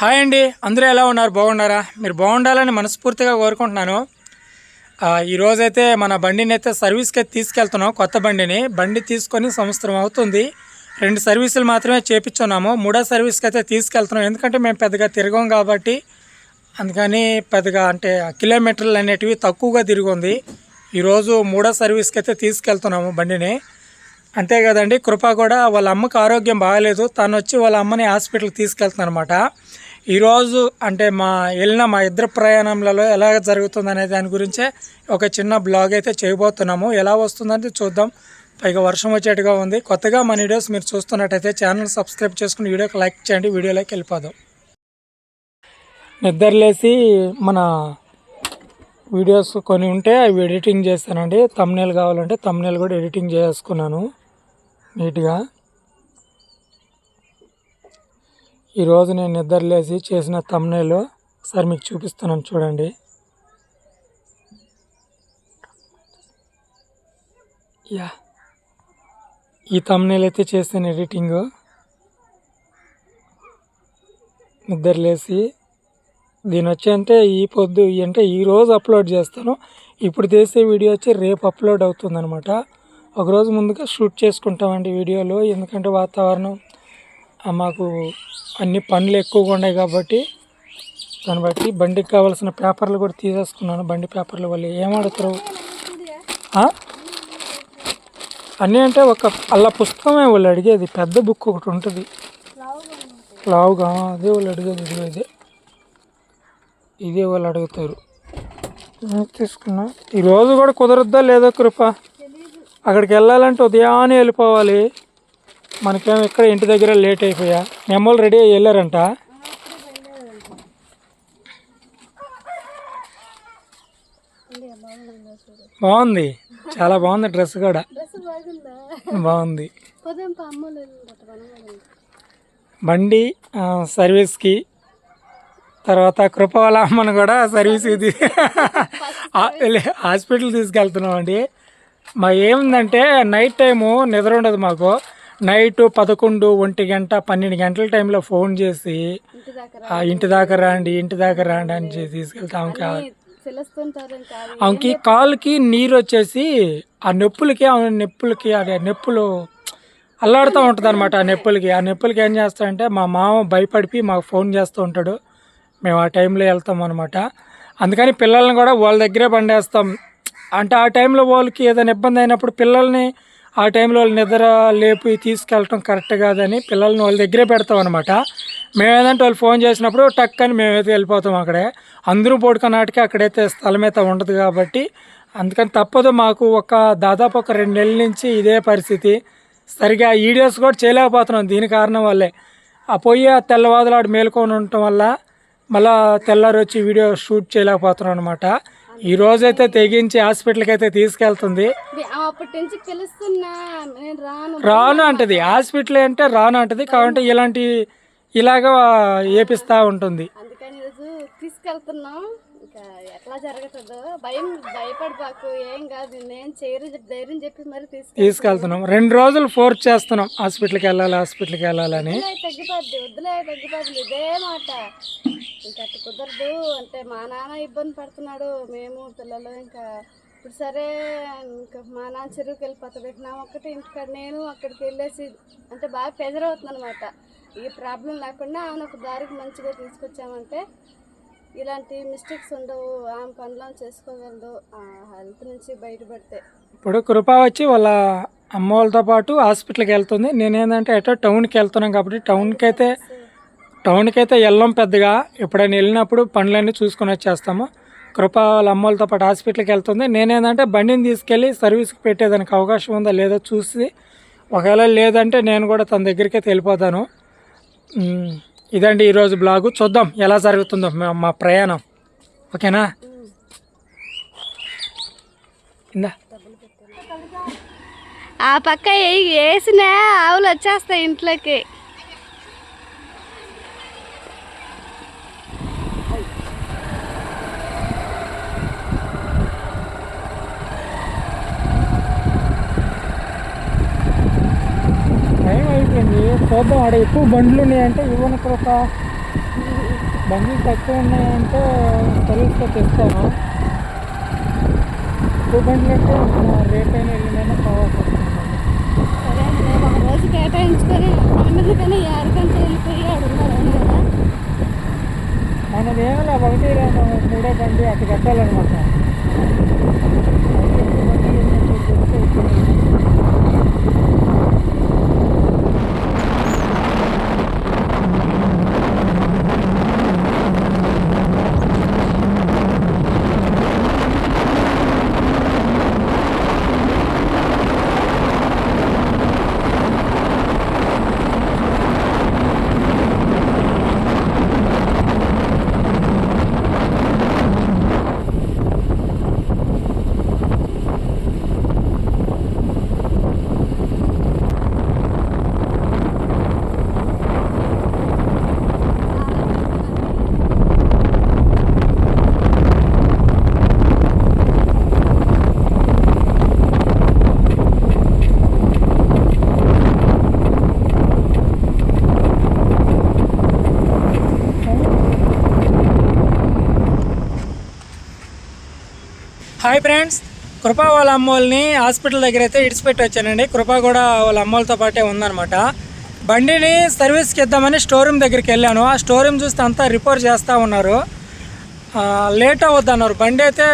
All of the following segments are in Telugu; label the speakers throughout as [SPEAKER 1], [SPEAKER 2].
[SPEAKER 1] హాయ్ అండి. అందరూ ఎలా ఉన్నారు? బాగున్నారా? మీరు బాగుండాలని మనస్ఫూర్తిగా కోరుకుంటున్నాను. ఈరోజైతే మన బండిని అయితే సర్వీస్కి అయితే తీసుకెళ్తున్నాం. కొత్త బండిని. బండి తీసుకొని సంవత్సరం అవుతుంది. రెండు సర్వీసులు మాత్రమే చేపించున్నాము. మూడో సర్వీస్కి అయితే తీసుకెళ్తున్నాం. ఎందుకంటే మేము పెద్దగా తిరగం కాబట్టి అందుకని పెద్దగా అంటే కిలోమీటర్లు అనేటివి తక్కువగా తిరిగింది. ఈరోజు మూడో సర్వీస్కి అయితే తీసుకెళ్తున్నాము బండిని. అంతే కదండి కృప కూడా వాళ్ళ అమ్మకి ఆరోగ్యం బాగాలేదు. తను వచ్చి వాళ్ళ అమ్మని హాస్పిటల్కి తీసుకెళ్తున్నాను అనమాట ఈరోజు అంటే మా వెళ్ళిన మా ఇద్దరు ప్రయాణంలలో ఎలా జరుగుతుంది అనే దాని గురించే ఒక చిన్న బ్లాగ్ అయితే చేయబోతున్నాము. ఎలా వస్తుందంటే చూద్దాం. పైగా వర్షం వచ్చేట్టుగా ఉంది. కొత్తగా మన వీడియోస్ మీరు చూస్తున్నట్టయితే ఛానల్ సబ్స్క్రైబ్ చేసుకుని వీడియోకి లైక్ చేయండి. వీడియోలోకి వెళ్ళిపోదాం. నిద్రలేసి మన వీడియోస్ కొన్ని ఉంటే అవి ఎడిటింగ్ చేస్తానండి. తమ్నేల్ కావాలంటే తమ్నేల్ కూడా ఎడిటింగ్ చేసుకున్నాను. నీట్గా. ఈరోజు నేను నిద్రలేసి చేసిన తమ్నేల్ సార్ మీకు చూపిస్తున్నాను చూడండి. యా. ఈ తమ్నేల్ అయితే చేస్తాను ఎడిటింగ్ నిద్రలేసి దీని వచ్చి అంటే ఈ పొద్దు ఈ అంటే ఈరోజు అప్లోడ్ చేస్తాను. ఇప్పుడు చేసే వీడియో వచ్చి రేపు అప్లోడ్ అవుతుంది అనమాట ఒకరోజు ముందుగా షూట్ చేసుకుంటామండి వీడియోలు ఎందుకంటే వాతావరణం మాకు అన్ని పనులు ఎక్కువగా ఉన్నాయి కాబట్టి దాన్ని బట్టి బండికి కావాల్సిన పేపర్లు కూడా తీసేసుకున్నాను. బండి పేపర్లు వాళ్ళు ఏమడుగుతారు అన్నీ అంటే ఒక అలా పుస్తకమే వాళ్ళు అడిగేది. పెద్ద బుక్ ఒకటి ఉంటుంది. లావుగా? అదే వాళ్ళు అడిగేది. ఇదిగో ఇదే. ఇదే వాళ్ళు అడుగుతారు. తీసుకున్నా? ఈరోజు కూడా కుదరద్దా లేదా కృప? అక్కడికి వెళ్ళాలంటే ఉదయాన్నే వెళ్ళిపోవాలి. మనకేమో ఇక్కడ ఇంటి దగ్గర లేట్ అయిపోయా. మీ రెడీ అయ్యి వెళ్ళారంట. బాగుంది. చాలా బాగుంది డ్రెస్ కూడా. బాగుంది. బండి సర్వీస్కి తర్వాత కృప వాళ్ళ అమ్మను కూడా సర్వీస్ ఇది. హాస్పిటల్ తీసుకెళ్తున్నామండి. మా ఏముందంటే నైట్ టైము నిద్ర ఉండదు మాకు. నైట్ పదకొండు ఒంటి గంట పన్నెండు గంటల టైంలో ఫోన్ చేసి ఆ, ఇంటి దాకా రాండి ఇంటి దాకా రాండి అని చెప్పి తీసుకెళ్తాం ఆమెకి కాలుకి నీరు వచ్చేసి ఆ నొప్పులకి ఆమె నొప్పులకి అదే నొప్పులు అల్లాడుతూ ఉంటుంది అనమాట ఆ నొప్పులకి. ఆ నొప్పులకి ఏం చేస్తాడంటే మా మామ భయపడిపి మాకు ఫోన్ చేస్తూ ఉంటాడు. మేము ఆ టైంలో వెళ్తాం అనమాట అందుకని పిల్లల్ని కూడా వాళ్ళ దగ్గరే బండేస్తాం అంటే ఆ టైంలో వాళ్ళకి ఏదైనా ఇబ్బంది అయినప్పుడు పిల్లల్ని ఆ టైంలో వాళ్ళు నిద్ర లేపి తీసుకెళ్ళటం కరెక్ట్ కాదని పిల్లల్ని వాళ్ళ దగ్గరే పెడతాం అనమాట మేము ఏదంటే వాళ్ళు ఫోన్ చేసినప్పుడు టక్ అని మేమైతే వెళ్ళిపోతాం అక్కడే. అందరూ పడుకున్న నాటికి అక్కడైతే స్థలం అయితే ఉండదు కాబట్టి అందుకని తప్పదు మాకు ఒక దాదాపు ఒక రెండు నెలల నుంచి ఇదే పరిస్థితి. సరిగా వీడియోస్ కూడా చేయలేకపోతున్నాం దీని కారణం వల్లే. ఆ పొయ్యి ఆ తెల్లవాదులాడు మేలుకొని ఉండటం వల్ల మళ్ళా తెల్లారి వచ్చి వీడియో షూట్ చేయలేకపోతున్నాం అనమాట ఈ రోజైతే తెగించి హాస్పిటల్కి అయితే తీసుకెళ్తుంది
[SPEAKER 2] ఆమె అప్పటి నుంచి పిలుస్తున్నా నేను రాను.
[SPEAKER 1] రాను అంటది. హాస్పిటల్ అంటే రాను అంటది. కాబట్టి ఇలాంటి ఇలాగా ఏపిస్తూ ఉంటుంది.
[SPEAKER 2] అందుకని ఈరోజు తీసుకెళ్తున్నాం. ఎట్లా జరుగుతుందో భయం భయపడిపోకు ఏం కాదు నేను చెప్పి ధైర్యం చెప్పి మరి తీసుకెళ్ళి
[SPEAKER 1] తీసుకెళ్తున్నాం. రెండు రోజులు ఫోర్స్ చేస్తున్నాం. హాస్పిటల్కి వెళ్ళాలి హాస్పిటల్కి వెళ్ళాలని
[SPEAKER 2] తగ్గిపోద్ది వద్దులే తగ్గిపోద్ది. ఇదే మాట. ఇంకా కుదరదు. అంటే మా నాన్న ఇబ్బంది పడుతున్నాడు. మేము పిల్లలు ఇంకా ఇప్పుడు సరే ఇంకా మా నాన్న చెరువుకి వెళ్ళిపోతాడు. ఇక నా ఒక్కటి ఇంటికాడ నేను అక్కడికి వెళ్ళేసి అంటే బాగా ప్రెజర్ అవుతుంది అనమాట ఈ ప్రాబ్లం లేకుండా ఆమెను ఒక దారికి మంచిగా తీసుకొచ్చామంటే ఇలాంటి మిస్టేక్స్ ఉండవు ఆమె పనులను చేసుకోగలదు ఆ హెల్త్ నుంచి బయటపడితే.
[SPEAKER 1] ఇప్పుడు కృప వచ్చి వాళ్ళ అమ్మ వాళ్ళతో పాటు హాస్పిటల్కి వెళ్తుంది. నేనేంటంటే ఎటో టౌన్కి వెళ్తున్నాం కాబట్టి టౌన్కి అయితే టౌన్కి అయితే వెళ్ళం పెద్దగా. ఎప్పుడైనా వెళ్ళినప్పుడు పనులన్నీ చూసుకొని వచ్చేస్తాము. కృప వాళ్ళ అమ్మ వాళ్ళతో పాటు హాస్పిటల్కి వెళ్తుంది. నేనేంటంటే బండిని తీసుకెళ్ళి సర్వీస్కి పెట్టేదానికి అవకాశం ఉందా లేదో చూసి ఒకవేళ లేదంటే నేను కూడా తన దగ్గరికి అయితే వెళ్ళిపోతాను ఇదండి ఈరోజు బ్లాగు. చూద్దాం ఎలా జరుగుతుందో మా ప్రయాణం. ఓకేనా? ఇందా.
[SPEAKER 2] ఆ పక్క వేసిన ఆవులు వచ్చేస్తాయి ఇంట్లోకి.
[SPEAKER 1] అయిపోయింది చూద్దాం ఆడ ఎక్కువ బండ్లు ఉన్నాయంటే ఇవ్వను కృప బండ్లు తక్కువ ఉన్నాయంటే సర్వీస్లో తెస్తాను. ఎక్కువ బండ్లు అంటే రేట్ అయినా వెళ్ళినైనా కావాల్సి వస్తుంది
[SPEAKER 2] సరే ఒక రోజు కేటాయించుకొని ఎందుకని ఎవరికంటే వెళ్ళిపోయి అడుగున్నారు కదా.
[SPEAKER 1] మనది ఏమైనా ఒకటి రెండు మూడో బండి అటు కట్టాలన్నమాట. ఎక్కువ బండ్లు హాయ్ ఫ్రెండ్స్. కృప వాళ్ళ అమ్మోల్ని హాస్పిటల్ దగ్గర అయితే ఇడిచిపెట్టి వచ్చానండి కృప కూడా వాళ్ళ అమ్మోళ్ళతో పాటే ఉందన్నమాట. బండిని సర్వీస్కి ఇద్దామని స్టోరూమ్ దగ్గరికి వెళ్ళాను. ఆ స్టోరూమ్ చూస్తే అంతా రిపేర్ చేస్తూ ఉన్నారు. లేట్ అవ్వద్దు అన్నారు బండి అయితే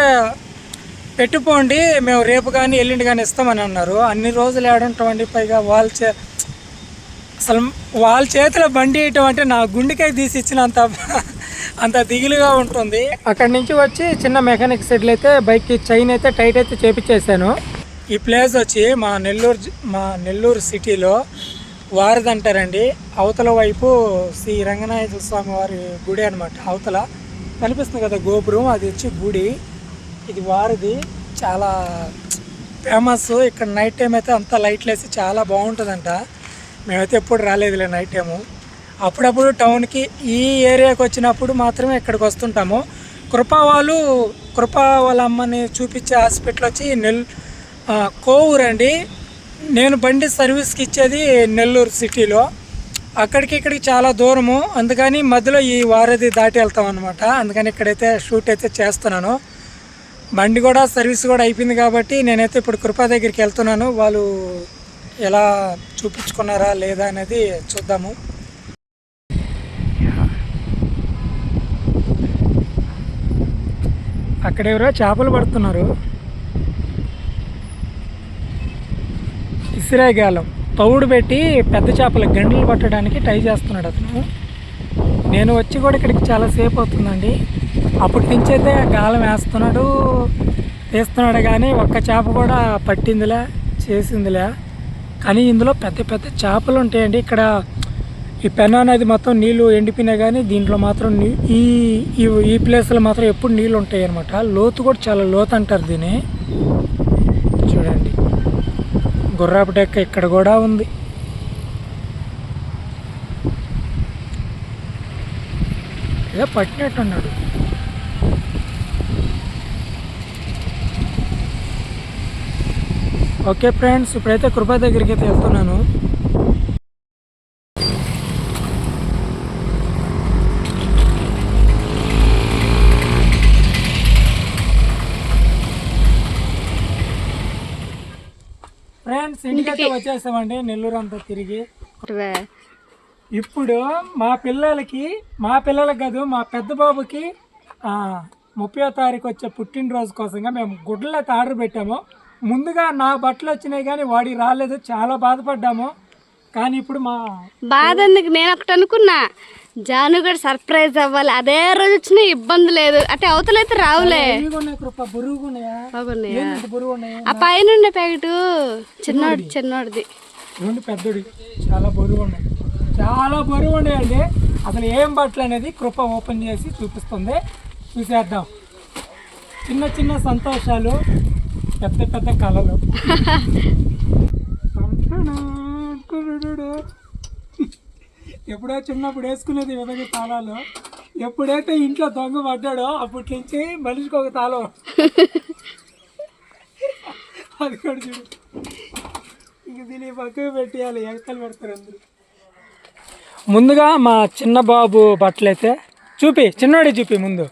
[SPEAKER 1] పెట్టుకోండి మేము రేపు కానీ ఎల్లుండి కానీ ఇస్తామని అన్నారు. అన్ని రోజులు ఏడుంటామండి పైగా వాళ్ళ చే అసలు వాళ్ళ చేతిలో బండి వేయటం అంటే నా గుండెకాయ తీసి ఇచ్చినంత అంత దిగులుగా ఉంటుంది. అక్కడి నుంచి వచ్చి చిన్న మెకానిక్ సెటిల్ అయితే బైక్కి చైన్ అయితే టైట్ అయితే చేపించేసాను ఈ ప్లేస్ వచ్చి మా నెల్లూరు మా నెల్లూరు సిటీలో వారధి అంటారండి అవతల వైపు శ్రీ రంగనాయక స్వామి వారి గుడి అనమాట అవతల కనిపిస్తుంది కదా గోపురం అది వచ్చి గుడి. ఇది వారిది. చాలా ఫేమస్. ఇక్కడ నైట్ టైం అయితే అంతా లైట్లు వేసి చాలా బాగుంటుందంట. మేమైతే ఎప్పుడు రాలేదులే నైట్ టైము. అప్పుడప్పుడు టౌన్కి ఈ ఏరియాకి వచ్చినప్పుడు మాత్రమే ఇక్కడికి వస్తుంటాము. కృపా వాళ్ళు కృపా వాళ్ళ అమ్మని చూపించే హాస్పిటల్ వచ్చి నెల్ ఆ, అండి. నేను బండి సర్వీస్కి ఇచ్చేది నెల్లూరు సిటీలో. అక్కడికి ఇక్కడికి చాలా దూరము. అందుకని మధ్యలో ఈ వారధి దాటి వెళ్తాం అనమాట అందుకని ఇక్కడైతే షూట్ అయితే చేస్తున్నాను. బండి కూడా సర్వీస్ కూడా అయిపోయింది కాబట్టి నేనైతే ఇప్పుడు కృపా దగ్గరికి వెళ్తున్నాను. వాళ్ళు ఎలా చూపించుకున్నారా లేదా అనేది చూద్దాము. అక్కడ ఎవరో చేపలు పడుతున్నారు. ఇసిరాగాలం తౌడు పెట్టి పెద్ద చేపలు గంటలు పట్టడానికి ట్రై చేస్తున్నాడు అతను. నేను వచ్చి కూడా ఇక్కడికి చాలా సేపు అవుతుందండి. అప్పటి నుంచి అయితే గాలం వేస్తున్నాడు తీస్తున్నాడు కానీ ఒక్క చేప కూడా పట్టిందిలే చేసిందిలే. కానీ ఇందులో పెద్ద పెద్ద చేపలు ఉంటాయండి. ఇక్కడ ఈ పెన్నా నది మొత్తం నీళ్ళు ఎండిపోయినా కానీ దీంట్లో మాత్రం ఈ ఈ- ఈ ప్లేస్లో మాత్రం ఎప్పుడు నీళ్ళు ఉంటాయి అనమాట లోతు కూడా చాలా లోతు అంటారు దీన్ని. చూడండి. గుర్రాపు డెక్క ఇక్కడ కూడా ఉంది. ఏదో పట్టినట్టున్నాడు. ఓకే ఫ్రెండ్స్ ఇప్పుడైతే కృపా దగ్గరికి అయితే వెళ్తున్నాను. ఫ్రెండ్స్ ఇంటికైతే వచ్చేసామండి నెల్లూరు అంతా తిరిగి. ఇప్పుడు మా పిల్లలకి మా పిల్లలకి కాదు మా పెద్ద బాబుకి ఆ, ముప్పయో తారీఖు వచ్చే పుట్టినరోజు కోసంగా మేము గుడ్డలు అయితే ఆర్డర్ పెట్టాము. ముందుగా నా బట్టలు వచ్చినాయి కానీ వాడి రాలేదు చాలా బాధపడ్డాము. కానీ ఇప్పుడు మా
[SPEAKER 2] బాధ ఎందుకు? నేను ఒకటి అనుకున్నా. జాను కూడా సర్ప్రైజ్ అవ్వాలి. అదే రోజు వచ్చిన ఇబ్బంది లేదు. అంటే అవతలైతే రావులే. ఆ పైన ఉండే ప్యాకెట్ చిన్నోడి చిన్నోడిది?
[SPEAKER 1] పెద్దడి. చాలా బరువు ఉన్నాయి. చాలా బరువు ఉన్నాయండి. అసలు ఏం బట్టలు అనేది కృప ఓపెన్ చేసి చూపిస్తుంది. చూసేద్దాం. చిన్న చిన్న సంతోషాలు పెద్ద పెద్ద కళలు. ఎప్పుడో చిన్నప్పుడు వేసుకునేది విధంగా తాళాలు. ఎప్పుడైతే ఇంట్లో దొంగ పడ్డాడో అప్పటి నుంచి మనిషికి ఒక తాళం. అది కూడా చూడు. ఇంక దీని పక్కకు పెట్టేయాలి. ఎగతలు పెడతారు అందరూ. ముందుగా మా చిన్న బాబు బట్టలు అయితే చూపి చిన్నోడి చూపి ముందు.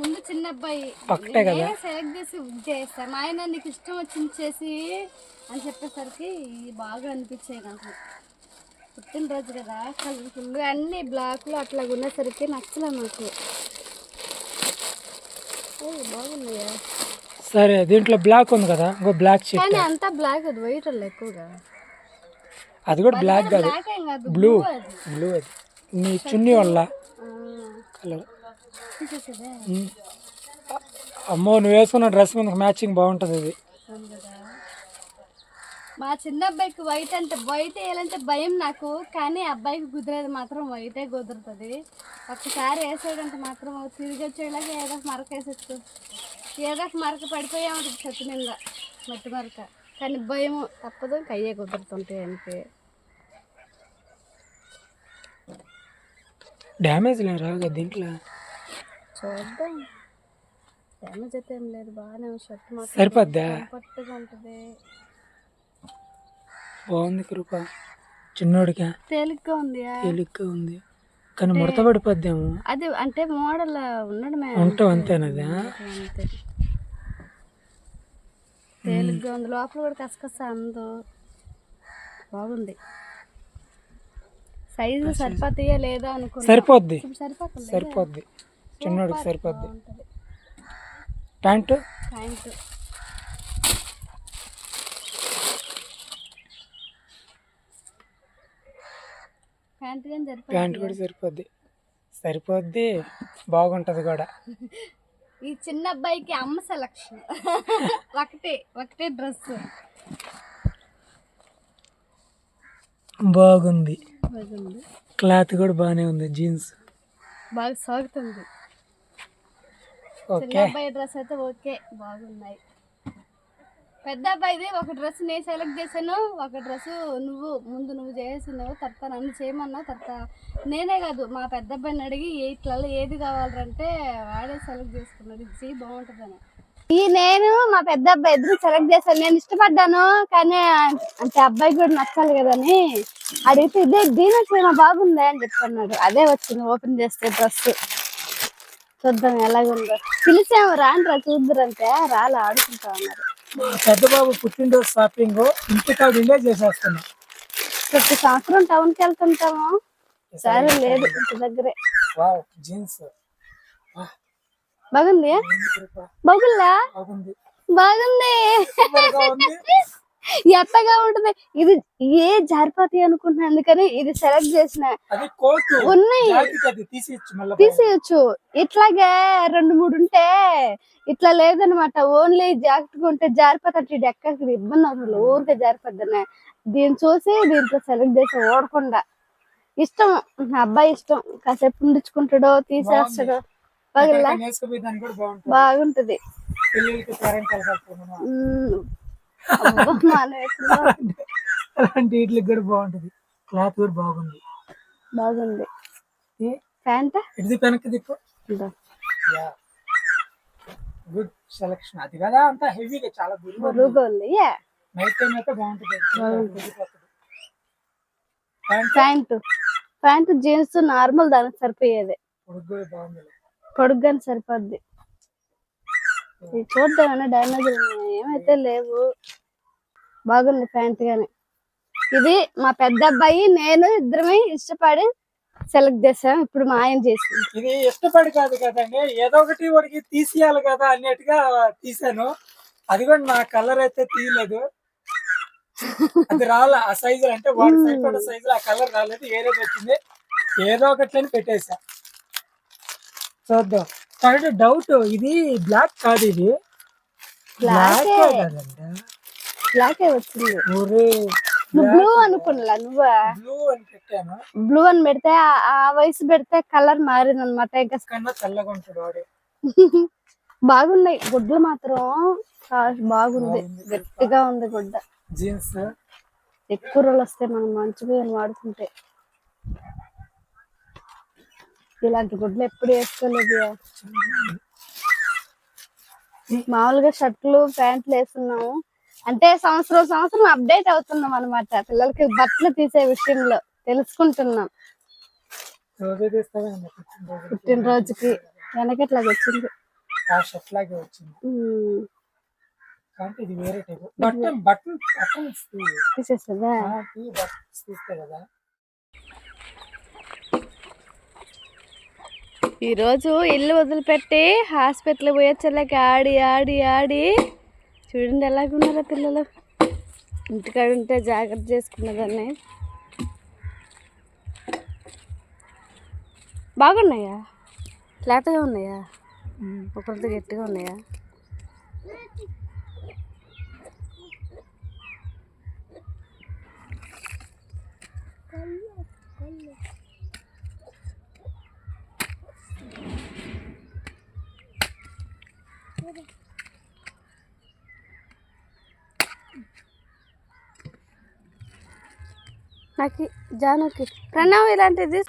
[SPEAKER 2] ముందు చిన్న అబ్బాయి
[SPEAKER 1] ఒకటే కదా
[SPEAKER 2] సెలెక్ట్ చేసి బుక్ చేస్తా. మా ఆయన నీకు ఇష్టం వచ్చింది చేసి అని చెప్పేసరికి బాగా అనిపించాయి నాకు. పుట్టినరోజు కదా కలర్ఫుల్ అన్ని బ్లాక్లు అట్లా ఉన్నసరికి నచ్చలే నాకు. ఓ, బాగున్నాయా?
[SPEAKER 1] సరే దీంట్లో బ్లాక్ ఉంది కదా ఇంకో బ్లాక్
[SPEAKER 2] కానీ అంతా బ్లాక్ అది వైట్ ఎక్కువగా.
[SPEAKER 1] అది కూడా బ్లాక్ కాదు.
[SPEAKER 2] బ్లాక్ ఏం కాదు
[SPEAKER 1] బ్లూ బ్లూ అది. నీ చున్నీ వల్ల. కలర్.
[SPEAKER 2] తీసేసేదే?
[SPEAKER 1] అమ్మో నువ్వు వేసుకున్న డ్రెస్ మీద మ్యాచింగ్ బాగుంటుంది ఇది.
[SPEAKER 2] మా చిన్న అబ్బాయికి వైట్ అంటే వైట్ వేయాలంటే భయం నాకు కానీ అబ్బాయికి కుదిరేది మాత్రం వైటే కుదురుతుంది. ఒక్కసారి వేసాడంటే మాత్రం తిరిగి వచ్చేలాగా ఏదో మరక వేసొచ్చు ఏదో మరక పడిపోయే ఉంటుంది చెట్టు మీద మట్టి మరక. కానీ భయము తప్పదు ఇంకా అయ్యే కుదురుతుంటాయి అంటే
[SPEAKER 1] డ్యామేజ్ లేదు రాగా దీంట్లో?
[SPEAKER 2] చూద్దాం. డ్యామేజ్ అయితే ఏం లేదు బాగానే షర్ట్ మాత్రం
[SPEAKER 1] సరిపోద్దా?
[SPEAKER 2] కంఫర్ట్గా ఉంటుంది.
[SPEAKER 1] బాగుంది కృప. చిన్నోడికా?
[SPEAKER 2] తేలిగ్గా ఉంది
[SPEAKER 1] తేలిగ్గా ఉంది. కానీ ముడత పడిపోద్దేమో?
[SPEAKER 2] అది అంటే మోడల్ ఉండడమే.
[SPEAKER 1] ఉంటావు అంతేనది?
[SPEAKER 2] తేలిగ్గా ఉంది. లోపల కూడా కసకస అందు. బాగుంది. సైజు సరిపోతాయా లేదా అనుకున్నా.
[SPEAKER 1] సరిపోద్ది.
[SPEAKER 2] సరిపోతుంది
[SPEAKER 1] సరిపోద్ది. చిన్నోడికి సరిపోద్ది. ప్యాంటు?
[SPEAKER 2] ప్యాంట్. ప్యాంట్
[SPEAKER 1] కూడా సరిపోద్ది. సరిపోద్ది బాగుంటుంది కూడా.
[SPEAKER 2] ఈ చిన్న అబ్బాయికి అమ్మ సెలక్షన్ ఒకటే ఒకటే డ్రెస్
[SPEAKER 1] బాగుంది. క్లాత్ కూడా బాగానే ఉంది జీన్స్.
[SPEAKER 2] బాగా సాగుతుంది. చిన్న
[SPEAKER 1] ఓకే
[SPEAKER 2] అబ్బాయి డ్రెస్ అయితే ఓకే బాగున్నాయి. పెద్ద అబ్బాయిది ఒక డ్రెస్ నేను సెలెక్ట్ చేశాను. ఒక డ్రెస్ నువ్వు ముందు నువ్వు చేసినావు తర్వాత నన్ను చేయమన్నావు తర్వాత నేనే కాదు మా పెద్ద అబ్బాయిని అడిగి ఇట్లలో ఏది కావాలంటే వాడే సెలెక్ట్ చేసుకున్నాడు. ఇది బాగుంటుందని. ఈ నేను మా పెద్ద అబ్బాయి ఇద్దరు సెలెక్ట్ చేశాను నేను ఇష్టపడ్డాను కానీ అంటే అబ్బాయి కూడా నచ్చాలి కదని అడిగితే ఇదే దీని వచ్చిన బాగుంది అని చెప్తున్నాడు అదే వచ్చింది ఓపెన్ చేస్తే డ్రెస్. చూద్దాం ఎలాగుందో. పిలిచాము రాండ్రా చూద్దరంటే రాలే ఆడుకుంటా ఉన్నారు
[SPEAKER 1] పెద్ద బాబు పుట్టినరోజు షాపింగ్ ఇంటికాడ ఉండే చేసేస్తున్నాం.
[SPEAKER 2] ప్రతి సంవత్సరం టౌన్కి వెళ్తుంటాము. సరే లేదు ఇంటి దగ్గరే.
[SPEAKER 1] Wow jeans.
[SPEAKER 2] బాగుంది? బాగుందా?
[SPEAKER 1] బాగుంది.
[SPEAKER 2] బాగుంది. ఎత్తగా ఉంటుంది. ఇది ఏ జారిపోతాయి అనుకుంటున్నా అందుకని ఇది సెలెక్ట్ చేసిన ఉన్నాయి. తీసేయచ్చు ఇట్లాగే రెండు మూడు ఉంటే ఇట్లా లేదనమాట. ఓన్లీ జాకెట్ ఉంటే జారిపోతాడు ఇది ఎక్కడికి ఇబ్బంది అవుతుంది ఊరికే జారిపోద్దనే దీన్ని చూసి దీంట్లో సెలెక్ట్ చేసి ఓడకుండా ఇష్టం. నా అబ్బాయి ఇష్టం. కాసేపు ఉండించుకుంటాడో తీసేస్తాడో.
[SPEAKER 1] బాగుంటుంది. అలాంటి వీటికి కూడా బాగుంటుంది. క్లాత్ కూడా బాగుంది.
[SPEAKER 2] బాగుంది. ప్యాంట్?
[SPEAKER 1] ఇది వెనక్కి దిక్కు? గుడ్ సెలక్షన్ అది కదా అంత హెవీగా చాలా బరువు
[SPEAKER 2] బరువుగా ఉంది
[SPEAKER 1] నైట్ టైం అయితే బాగుంటుంది. ప్యాంట్.
[SPEAKER 2] ప్యాంట్ జీన్స్ నార్మల్ దానికి సరిపోయేది.
[SPEAKER 1] పొడుగు కూడా బాగుంది.
[SPEAKER 2] పొడుగ్గాని సరిపోద్ది. ఇది చూద్దామన్నా డ్యామేజ్ ఏమైతే లేవు. బాగుంది ప్యాంట్ గాని. ఇది మా పెద్ద అబ్బాయి నేను ఇద్దరమే ఇష్టపడి సెలెక్ట్ చేసాం. ఇప్పుడు మా ఆయన చేసింది.
[SPEAKER 1] ఇది ఇష్టపడి కాదు కదండి. ఏదో ఒకటి వాడికి తీసేయాలి కదా అన్నట్టుగా తీసాను అది కూడా నా కలర్ అయితే తీయలేదు. అది రాలే. ఆ సైజు అంటే వాడి సైజ్ సైజు ఆ కలర్ రాలేదు. ఏదో వచ్చింది ఏదో ఒకటి పెట్టేసా చూద్దాం. కాబట్టి డౌట్ ఇది బ్లాక్ కాదు ఇది. బ్లాక్ కదండి
[SPEAKER 2] బ్లాకే వచ్చింది. నువ్వు బ్లూ అనుకున్నా నువ్వు?
[SPEAKER 1] బ్లూ అని పెట్టాను.
[SPEAKER 2] బ్లూ అని పెడితే ఆ- వయసు పెడితే కలర్ మారింది అనమాట ఇంకా.
[SPEAKER 1] కన్నా తెల్లగా ఉంటాడు వాడు.
[SPEAKER 2] బాగున్నాయి. గుడ్లు మాత్రం బాగుంది. గట్టిగా ఉంది గుడ్డ.
[SPEAKER 1] జీన్స్.
[SPEAKER 2] ఎక్కువ రోజులు వస్తాయి మనం మంచిగా వాడుకుంటే ఇలాంటి గుడ్లు ఎప్పుడు వేసుకోలేదు మామూలుగా షర్ట్లు ప్యాంట్లు వేస్తున్నాము అంటే సంవత్సరం సంవత్సరం అప్డేట్ అవుతున్నాం అనమాట పిల్లలకి బట్టలు తీసే విషయంలో తెలుసుకుంటున్నాం. పుట్టినరోజుకి. వెనకట్లాగా వచ్చింది.
[SPEAKER 1] ఆ షర్ట్ లాగే వచ్చింది
[SPEAKER 2] ఉమ్,
[SPEAKER 1] కాబట్టి ఇది వేరే టైప్ బటన్ బటన్ బటన్స్
[SPEAKER 2] తీసేస్తుందా
[SPEAKER 1] బటన్స్ తీస్తాయి కదా
[SPEAKER 2] ఈరోజు ఇల్లు వదిలిపెట్టి హాస్పిటల్ పోయొచ్చలేక ఆడి ఆడి ఆడి. చూడండి ఎలాగున్నారా పిల్లలు? ఇంటికాడ ఉంటే జాగ్రత్త చేసుకున్నదాన్ని. బాగున్నాయా? లేతగా ఉన్నాయా? ఒకరితో గట్టిగా ఉన్నాయా? నాకు జానుకి. ప్రణవ్ ఇలాంటిది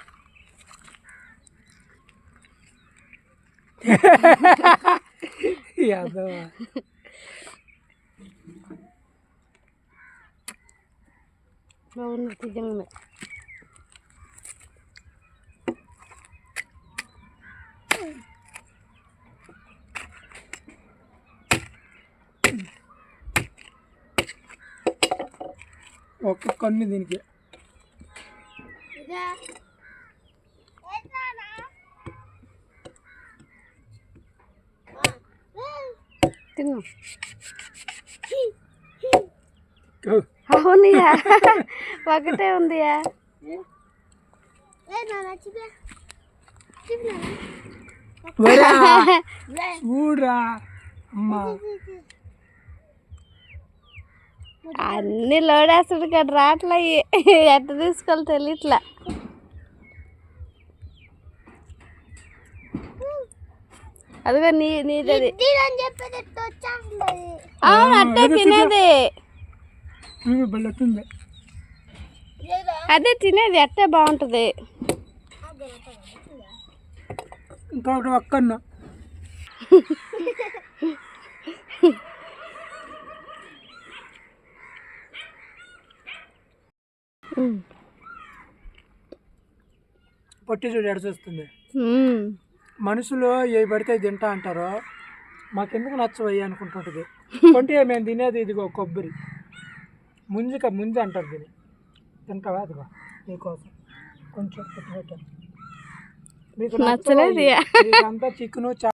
[SPEAKER 1] యాదో
[SPEAKER 2] బాగుంది నిజంగానే.
[SPEAKER 1] ఒక్క కన్ను దీనికి.
[SPEAKER 2] తిను.
[SPEAKER 1] ఓ,
[SPEAKER 2] అవునియా ఒకటే ఉందియా.
[SPEAKER 1] చూడురా. అమ్మా.
[SPEAKER 2] అన్ని లోడేస్తాడు కదా రాట్లా ఎట్ట తీసుకోవాలి తెలియట్లా అదిగో నీ నీది అవును అట్టే తినేది. అదే తినేది అట్టే బాగుంటుంది.
[SPEAKER 1] ఇంకొకటి ఒక్కన్ను. పొట్టి చూడు ఎడచొస్తుంది
[SPEAKER 2] మ్మ్.
[SPEAKER 1] మనుషులు ఏ పడితే తింటా అంటారో మాకెందుకు నచ్చవయ్యి అనుకుంటుంటుంది. కొంటే మేము తినేది ఇదిగో కొబ్బరి. ముంజిక ముంజ అంటారు దీన్ని. తింటావా అదిగో నీకోసం కొంచెం పెట్టాను మీకు
[SPEAKER 2] నచ్చలేదు.
[SPEAKER 1] ఇదంతా చికెను